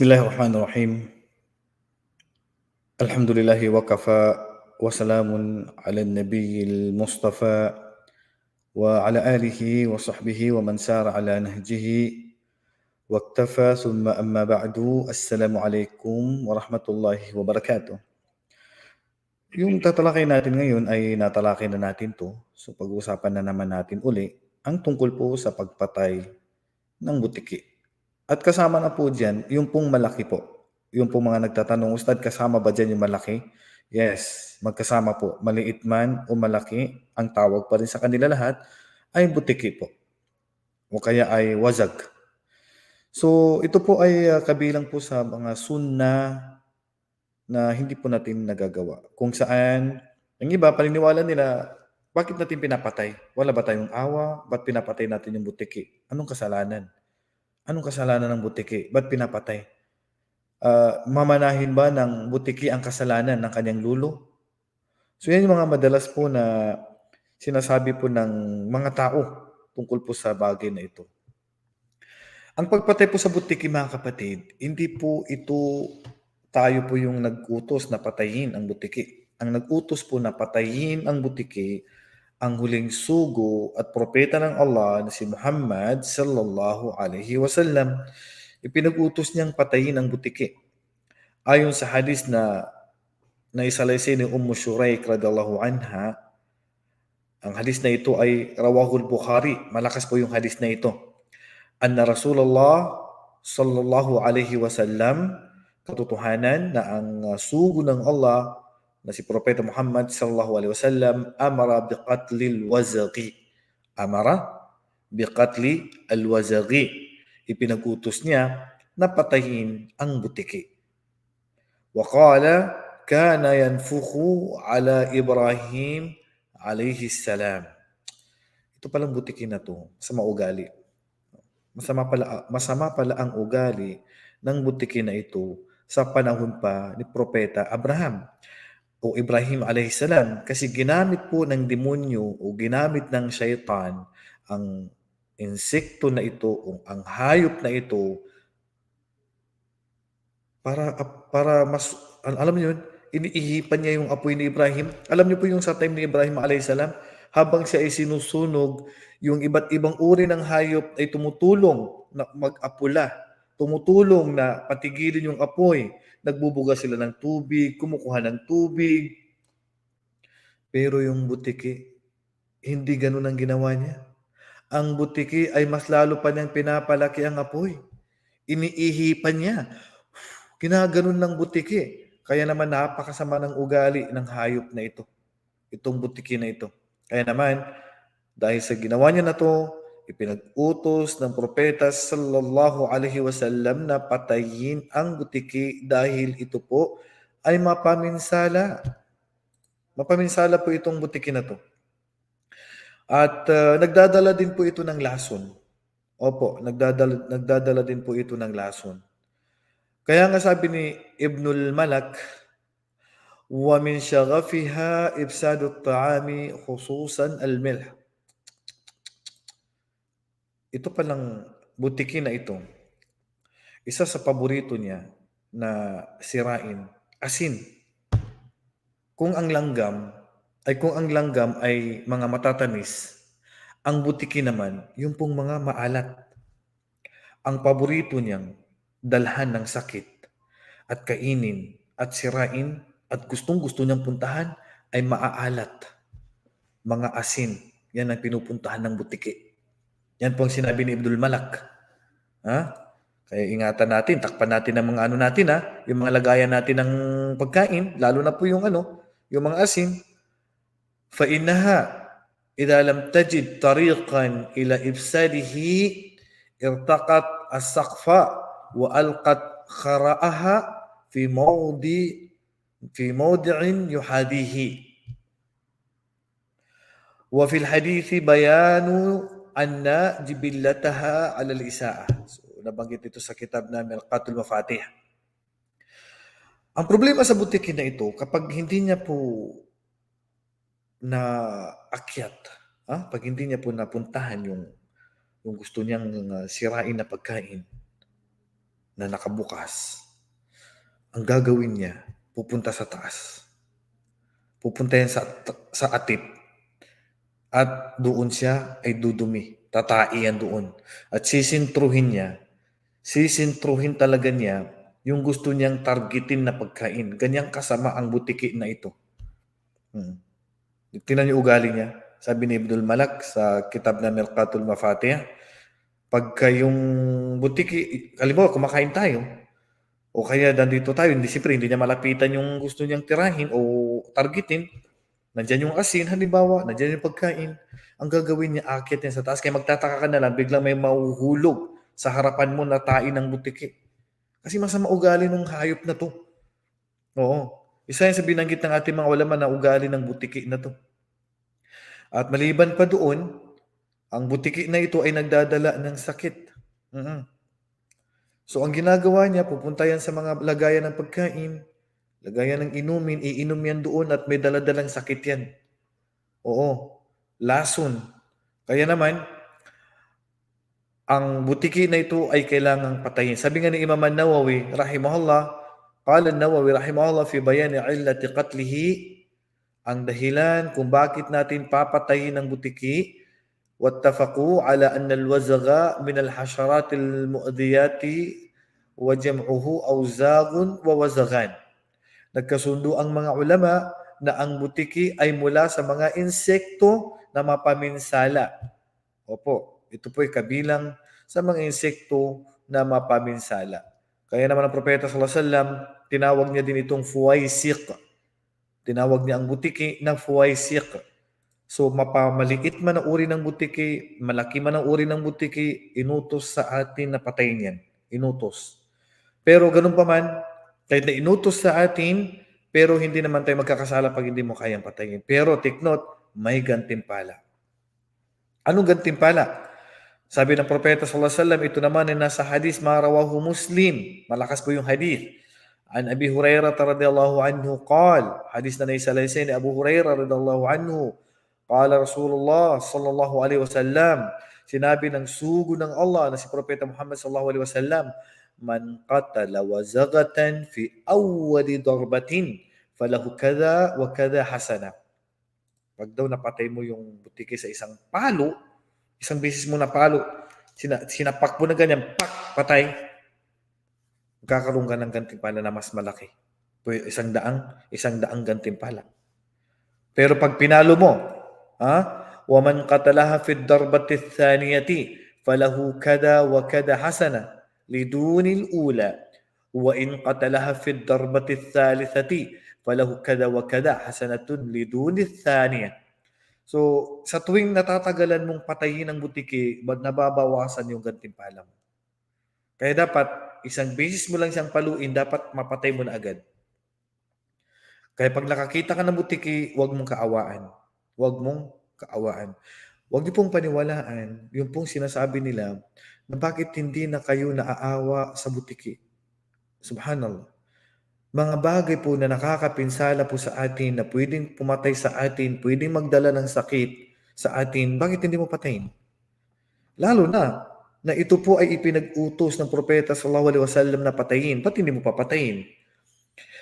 Bismillahirrahmanirrahim. Alhamdulillahi wa kafa wa salamun ala nabiyil mustafa wa ala alihi wa sahbihi wa man sara ala nahjihi wa aktafa thumma amma ba'du. Assalamu alaikum wa rahmatullahi wa barakatuh. Yung tatalakay natin ngayon ay natalakay na natin to. So pag-uusapan na naman natin uli ang tungkol po sa pagpatay ng butiki. At kasama na po dyan, yung pong malaki po. Yung pong mga nagtatanong, Ustad, kasama ba dyan yung malaki? Yes, magkasama po. Maliit man o malaki, ang tawag pa rin sa kanila lahat ay butiki po. O kaya ay wazag. So, ito po ay uh, kabilang po sa mga sunna na hindi po natin nagagawa. Kung saan, ang iba, paniniwala nila, bakit natin pinapatay? Wala ba tayong awa? Ba't pinapatay natin yung butiki? Anong kasalanan? Anong kasalanan ng butiki? Ba't pinapatay? Uh, mamanahin ba ng butiki ang kasalanan ng kanyang lulo? So yan yung mga madalas po na sinasabi po ng mga tao tungkol po sa bagay na ito. Ang pagpatay po sa butiki mga kapatid, hindi po ito tayo po yung nag-utos na patayin ang butiki. Ang nag-utos po na patayin ang butiki ang huling sugo at propeta ng Allah na si Muhammad sallallahu alaihi wasallam. Ipinag-utos niyang patayin ang butiki. Ayon sa hadis na naisalaysay ni Ummu Shuraik radallahu anha, ang hadis na ito ay rawahul Bukhari. Malakas po yung hadis na ito. Anna Rasulullah sallallahu alaihi wasallam katotohanan na ang sugo ng Allah na si Propeta Muhammad sallallahu alaihi wasallam amara biqatlil wazaqi. Amara biqatli alwazaqi. Ipinagutos niya na patayin ang butiki. Wa qala kana yanfukhu ala Ibrahim alayhi salam. Ito palang butiki na to sa maugali. Masama pala, masama pala ang ugali ng butiki na ito sa panahon pa ni Propeta Abraham o Ibrahim alayhisalam kasi ginamit po ng demonyo o ginamit ng shaitan ang insekto na ito o ang hayop na ito para para mas alam niyo iniihipan niya yung apoy ni Ibrahim. Alam niyo po yung sa time ni Ibrahim alayhisalam habang siya ay sinusunog yung iba't ibang uri ng hayop ay tumutulong na mag-apula tumutulong na patigilin yung apoy. Nagbubuga sila ng tubig, kumukuha ng tubig. Pero yung butiki, hindi ganun ang ginawa niya. Ang butiki ay mas lalo pa niyang pinapalaki ang apoy. Iniihipan niya. Ginaganon ng butiki. Kaya naman napakasama ng ugali ng hayop na ito. Itong butiki na ito. Kaya naman, dahil sa ginawa niya na to, Ipinag-utos ng propeta sallallahu alaihi wasallam na patayin ang butiki dahil ito po ay mapaminsala. Mapaminsala po itong butiki na to. At uh, nagdadala din po ito ng lason. Opo, nagdadala, nagdadala din po ito ng lason. Kaya nga sabi ni Ibnul Malak, min shaghafiha ifsadu at-ta'ami khususan al-milh ito palang butiki na ito, isa sa paborito niya na sirain, asin. Kung ang langgam ay kung ang langgam ay mga matatamis, ang butiki naman yung pong mga maalat. Ang paborito niyang dalhan ng sakit at kainin at sirain at gustong gusto niyang puntahan ay maaalat. Mga asin, yan ang pinupuntahan ng butiki. Yan po ang sinabi ni Abdul Malak. Ha? Kaya ingatan natin, takpan natin ang mga ano natin ha, yung mga lagayan natin ng pagkain, lalo na po yung ano, yung mga asin. Fa innaha idza lam tajid tariqan ila ifsadihi irtaqat as-saqfa wa alqat khara'aha fi mawdi fi mawdi'in yuhadihi. Fil hadithi bayanu anna jibillataha ala al-isa'a. So, nabanggit ito sa kitab na Melqatul Mafatih. Ang problema sa butikin na ito, kapag hindi niya po na akyat, ha? pag hindi niya po napuntahan yung, yung gusto niyang uh, sirain na pagkain, na nakabukas, ang gagawin niya, pupunta sa taas. Pupunta yan sa, sa atip. At doon siya ay dudumi. Tatai yan doon. At sisintruhin niya. Sisintruhin talaga niya yung gusto niyang targetin na pagkain. Ganyang kasama ang butiki na ito. Hmm. Tingnan niyo ugali niya. Sabi ni Abdul Malak sa kitab na Merkatul Mafatih, pagka yung butiki, halimbawa kumakain tayo, o kaya nandito tayo, hindi siyempre hindi niya malapitan yung gusto niyang tirahin o targetin, nandyan yung asin, halimbawa, nandyan yung pagkain, ang gagawin niya, akit niya sa taas, kaya magtataka ka na lang, biglang may mahuhulog sa harapan mo na tain ng butiki. Kasi masama ugali ng hayop na to. Oo. Isa yan sa binanggit ng ating mga walaman na ugali ng butiki na to. At maliban pa doon, ang butiki na ito ay nagdadala ng sakit. Mhm. So ang ginagawa niya, pupunta yan sa mga lagayan ng pagkain, lagayan ng inumin, iinom yan doon at may daladalang sakit yan. Oo, lason. Kaya naman, ang butiki na ito ay kailangang patayin. Sabi nga ni Imam An-Nawawi, rahimahullah, qala An-Nawawi rahimahullah fi bayan illati qatlihi ang dahilan kung bakit natin papatayin ang butiki واتفقوا على أن الوزغ من الحشرات المؤذيات وجمعه أوزاغ ووزغان. Nagkasundo ang mga ulama na ang butiki ay mula sa mga insekto na mapaminsala. Opo, ito po ay kabilang sa mga insekto na mapaminsala. Kaya naman ang propeta sallallahu alaihi wasallam, tinawag niya din itong fuwaisiq. Tinawag niya ang butiki na fuwaisiq. So mapamaliit man ang uri ng butiki, malaki man ang uri ng butiki, inutos sa atin na patayin yan. Inutos. Pero ganun pa man, kahit na inutos sa atin, pero hindi naman tayo magkakasala pag hindi mo kayang patayin. Pero take note, may gantimpala. Anong gantimpala? Sabi ng propeta sallallahu alaihi wasallam, ito naman ay nasa hadis marawahu Muslim. Malakas po yung hadis. An Abi Hurairah radhiyallahu anhu qal, hadis na naisalaysay ni Abu Hurairah radhiyallahu anhu, qala Rasulullah sallallahu alaihi wasallam, sinabi ng sugo ng Allah na si propeta Muhammad sallallahu alaihi wasallam, man qatala wazagatan fi awwali darbatin falahu kada wa kada hasana. Pag daw napatay mo yung butiki sa isang palo, isang beses mo napalo, sina, sinapak mo na ganyan, pak, patay, magkakaroon ka ng gantimpala na mas malaki. Pwede Isang daang, isang daang gantimpala. Pero pag pinalo mo, ha? وَمَنْ قَتَلَهَا فِي الدَّرْبَةِ الثَّانِيَةِ فَلَهُ كَذَا وَكَذَا حَسَنَةً لِدُونِ الْأُولَى وَإِنْ قَتَلَهَا فِي الدَّرْبَةِ الثَّالِثَةِ فَلَهُ كَذَا وَكَذَا حَسَنَةٌ لِدُونِ الثَّانِيَةِ So, sa tuwing natatagalan mong patayin ng butiki, bag nababawasan yung gantimpala mo. Kaya dapat, isang beses mo lang siyang paluin, dapat mapatay mo na agad. Kaya pag nakakita ka ng butiki, huwag mong kaawaan. Huwag mong kaawaan. Huwag niyo pong paniwalaan yung pong sinasabi nila na bakit hindi na kayo naaawa sa butiki. Subhanallah. Mga bagay po na nakakapinsala po sa atin na pwedeng pumatay sa atin, pwedeng magdala ng sakit sa atin, bakit hindi mo patayin? Lalo na na ito po ay ipinag-utos ng propeta sallallahu alaihi wasallam na patayin, ba't hindi mo papatayin?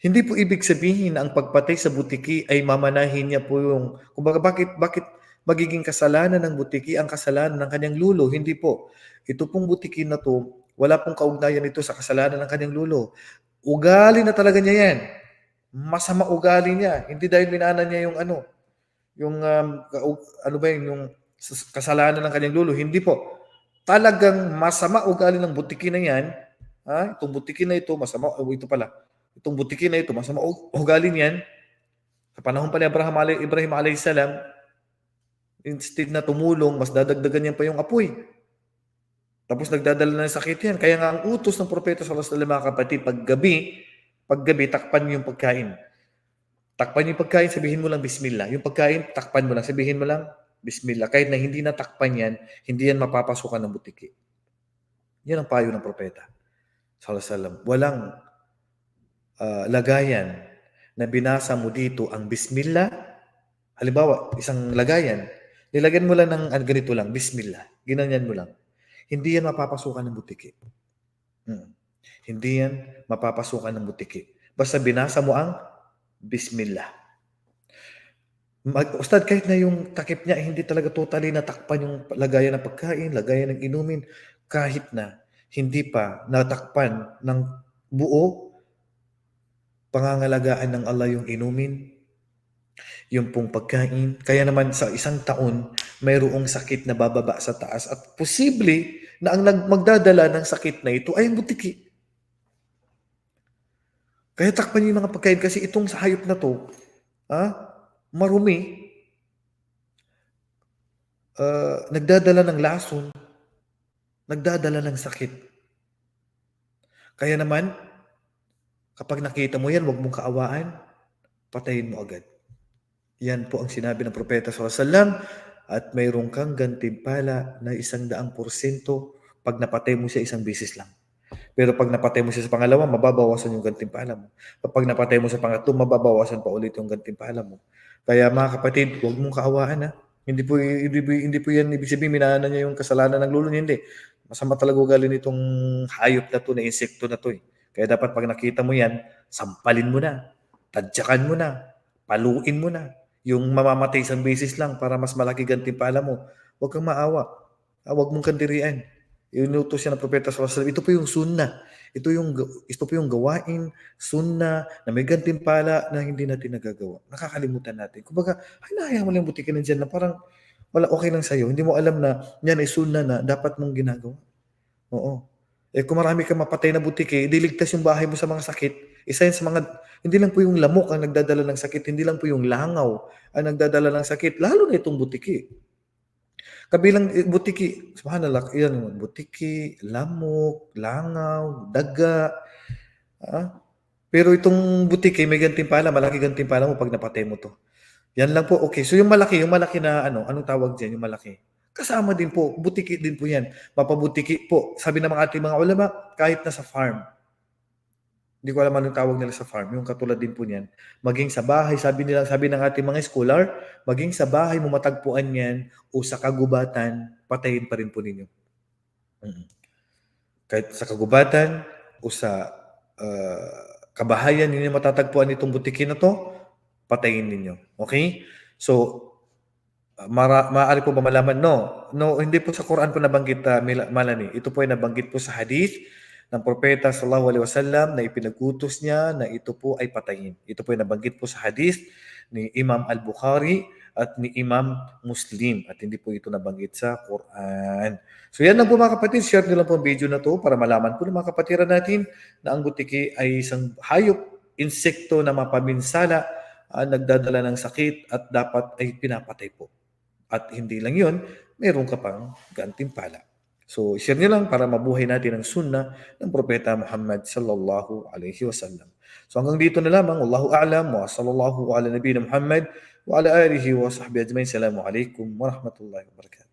Hindi po ibig sabihin na ang pagpatay sa butiki ay mamanahin niya po yung, kumbaga bakit, bakit magiging kasalanan ng butiki ang kasalanan ng kanyang lulo? Hindi po. Ito pong butiki na to, wala pong kaugnayan ito sa kasalanan ng kanyang lulo. Ugali na talaga niya yan. Masama ugali niya. Hindi dahil minana niya yung ano, yung um, ano ba yun, yung kasalanan ng kanyang lulo. Hindi po. Talagang masama ugali ng butiki na yan. Ha? Itong butiki na ito, masama, oh, ito pala. Itong butiki na ito, masama ugali niyan. Sa panahon pa ni Abraham, Ibrahim alayhis salam, instead na tumulong, mas dadagdagan niyan pa yung apoy. Tapos nagdadala ng sakit yan. Kaya nga ang utos ng propeta sa Allah mga kapatid, pag gabi, pag gabi, takpan niyo yung pagkain. Takpan yung pagkain, sabihin mo lang Bismillah. Yung pagkain, takpan mo lang, sabihin mo lang Bismillah. Kahit na hindi natakpan yan, hindi yan mapapasukan ng butiki. Yan ang payo ng propeta. Sallallahu. Walang uh, lagayan na binasa mo dito ang Bismillah. Halimbawa, isang lagayan, nilagyan mo lang ng uh, ganito lang, Bismillah. Ginanyan mo lang hindi yan mapapasukan ng butiki. Hmm. Hindi yan mapapasukan ng butiki. Basta binasa mo ang Bismillah. Mag, Ustad, kahit na yung takip niya, hindi talaga totally natakpan yung lagayan ng pagkain, lagayan ng inumin, kahit na hindi pa natakpan ng buo, pangangalagaan ng Allah yung inumin, yung pong pagkain. Kaya naman sa isang taon, mayroong sakit na bababa sa taas at posible na ang magdadala ng sakit na ito ay ang butiki. Kaya takpan niyo yung mga pagkain kasi itong sa hayop na to, ah, marumi, ah, nagdadala ng lason, nagdadala ng sakit. Kaya naman, kapag nakita mo yan, huwag mong kaawaan, patayin mo agad. Yan po ang sinabi ng Propeta SAW at mayroon kang gantimpala na isang daang porsyento pag napatay mo siya isang beses lang. Pero pag napatay mo siya sa pangalawa, mababawasan yung gantimpala mo. Kapag napatay mo sa pangatlo, mababawasan pa ulit yung gantimpala mo. Kaya mga kapatid, huwag mong kaawaan ha. Hindi po, hindi hindi po yan ibig sabihin minana niya yung kasalanan ng lulo niya. Hindi. Masama talaga ugali nitong hayop na to, na insekto na to eh. Kaya dapat pag nakita mo yan, sampalin mo na, tadyakan mo na, paluin mo na. Yung mamamatay isang beses lang para mas malaki gantimpala mo. Huwag kang maawa. Ah, Huwag mong kandirian. Inutos siya ng Propeta sa Wasallam. Ito po yung sunna. Ito yung ito po yung gawain, sunna, na may gantimpala na hindi natin nagagawa. Nakakalimutan natin. Kumbaga, ay nahaya mo lang yung butikin nandiyan na parang wala okay lang sa'yo. Hindi mo alam na yan ay sunna na dapat mong ginagawa. Oo. Eh kung marami kang mapatay na butiki, diligtas yung bahay mo sa mga sakit. Isa yan sa mga, hindi lang po yung lamok ang nagdadala ng sakit, hindi lang po yung langaw ang nagdadala ng sakit, lalo na itong butiki. Kabilang eh, butiki, subhanallah, yan, butiki, lamok, langaw, daga. Ah? Pero itong butiki, may gantimpala, malaki gantimpala mo pag napatay mo to. Yan lang po, okay. So yung malaki, yung malaki na ano, anong tawag dyan, yung malaki? Kasama din po, butiki din po yan. Mapabutiki po. Sabi ng mga ating mga ulama, kahit na sa farm. Hindi ko alam anong tawag nila sa farm. Yung katulad din po niyan. Maging sa bahay, sabi nila, sabi ng ating mga scholar, maging sa bahay mo matagpuan yan o sa kagubatan, patayin pa rin po ninyo. Kahit sa kagubatan o sa uh, kabahayan ninyo matatagpuan itong butiki na to, patayin ninyo. Okay? So, mara, maaari po ba malaman? No. No, hindi po sa Quran po nabanggit uh, Malani. Ito po ay nabanggit po sa hadith ng propeta sallallahu alaihi wasallam na ipinagutos niya na ito po ay patayin. Ito po ay nabanggit po sa hadith ni Imam Al-Bukhari at ni Imam Muslim at hindi po ito nabanggit sa Quran. So yan lang po mga kapatid, share nyo lang po ang video na to para malaman po ng mga kapatiran natin na ang butiki ay isang hayop, insekto na mapaminsala, uh, nagdadala ng sakit at dapat ay pinapatay po. At hindi lang yun, meron ka pang gantimpala. So, share nyo lang para mabuhay natin ang sunnah ng Propeta Muhammad sallallahu alaihi wasallam. So hanggang dito na lamang. Wallahu a'lam wa sallallahu ala nabiyina Muhammad wa ala alihi wa sahbihi ajma'in. Assalamu alaikum wa rahmatullahi wa barakatuh.